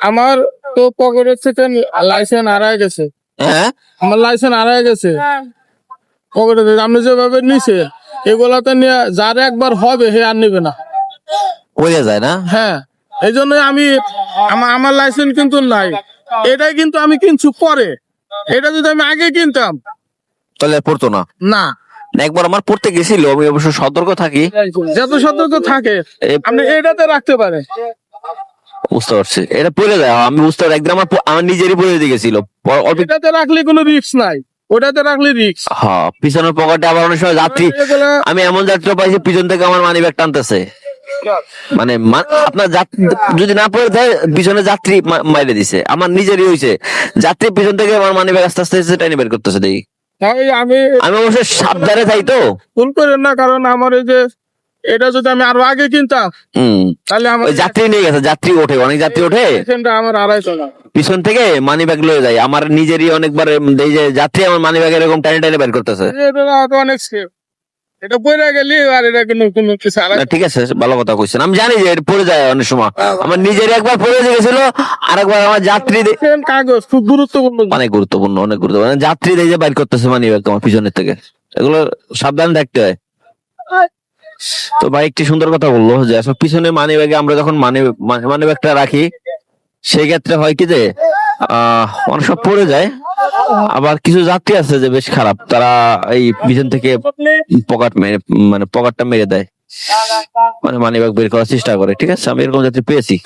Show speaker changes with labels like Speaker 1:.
Speaker 1: আমার তো পকেটের থেকে লাইসেন্স হারায় গেছে।
Speaker 2: হ্যাঁ?
Speaker 1: আমার লাইসেন্স হারায় গেছে। পকেটে থেকে আপনি যেভাবে নিছে এগুলাতে নিয়ে যার একবার হবে সে আর নিবে না।
Speaker 2: বোঝা যায় না?
Speaker 1: হ্যাঁ। এই জন্য আমি আমার লাইসেন্স কিন্তু নাই। এটাই কিন্তু আমি কিনছু পরে। এটা যদি আমি আগে কিনতাম।
Speaker 2: তাহলে পড়তো না?
Speaker 1: না।
Speaker 2: না, একবার আমার পড়তে গেছিল আমি অবশ্য সতর্ক থাকি।
Speaker 1: যত সতর্ক থাকে আপনি এটাতে রাখতে পারেন।
Speaker 2: বুঝতে পারছি। এটা পড়ে যায় আমি বুঝতে পারি একদিন আমার আমার নিজেরই পড়ে দিয়ে গেছিল
Speaker 1: রাখলে কোনো রিস্ক নাই। ওটাতে রাখলে রিস্ক
Speaker 2: হ্যাঁ পিছনের পকেটে আবার অনেক সময় যাত্রী আমি এমন যাত্রী পাইছি পিছন থেকে আমার মানি ব্যাগ টানতেছে। মানে আপনার যদি না পড়ে থাকে পিছনে যাত্রী মাইরে দিছে। আমার নিজেরই হয়েছে যাত্রী পিছন থেকে আমার মানি ব্যাগ আস্তে আস্তে টাইনে বের করতেছে দেখি।
Speaker 1: আমি
Speaker 2: আমি অবশ্য সাবধানে থাই তো।
Speaker 1: ভুল করেন না কারণ আমার এই যে এটা যদি আমি আরও আগে কিনতাম
Speaker 2: হম।
Speaker 1: তাহলে আমার
Speaker 2: যাত্রী নিয়ে গেছে যাত্রী ওঠে অনেক যাত্রী ওঠে।
Speaker 1: আমার আড়াইশো
Speaker 2: পিছন থেকে মানি ব্যাগ লয়ে যায়। আমার নিজেরই অনেকবার এই যে যাত্রী আমার মানি ব্যাগ এরকম টাইনে টাইনে বের করতেছে।
Speaker 1: এটা অনেক সেফ এটা পড়ে গেলি আর এটা কোনো কোনো কিছু
Speaker 2: ঠিক আছে ভালো কথা কইছেন। আমি জানি যে পড়ে যায় অনেক সময়। আমার নিজের একবার পড়ে গেছিল আর একবার আমার যাত্রী
Speaker 1: কাগজ খুব গুরুত্বপূর্ণ।
Speaker 2: অনেক গুরুত্বপূর্ণ অনেক গুরুত্বপূর্ণ। মানে যাত্রী দিয়ে বাইর করতেছে মানি ব্যাগ আমার পিছনের থেকে। এগুলো সাবধানে দেখতে হয়। তো ভাই একটি সুন্দর কথা বলল যে, আসলে পিছনে মানি ব্যাগে আমরা যখন মানি মানি ব্যাগটা রাখি সেই ক্ষেত্রে হয় কি যে অনেক সব পড়ে যায়। আবার কিছু যাত্রী আছে যে বেশ খারাপ, তারা এই পিছন থেকে পকেট মেরে মানে পকেটটা মেরে দেয়। মানে মানি ব্যাগ বের করার চেষ্টা করে, ঠিক আছে? আমি এরকম যাত্রী পেয়েছি।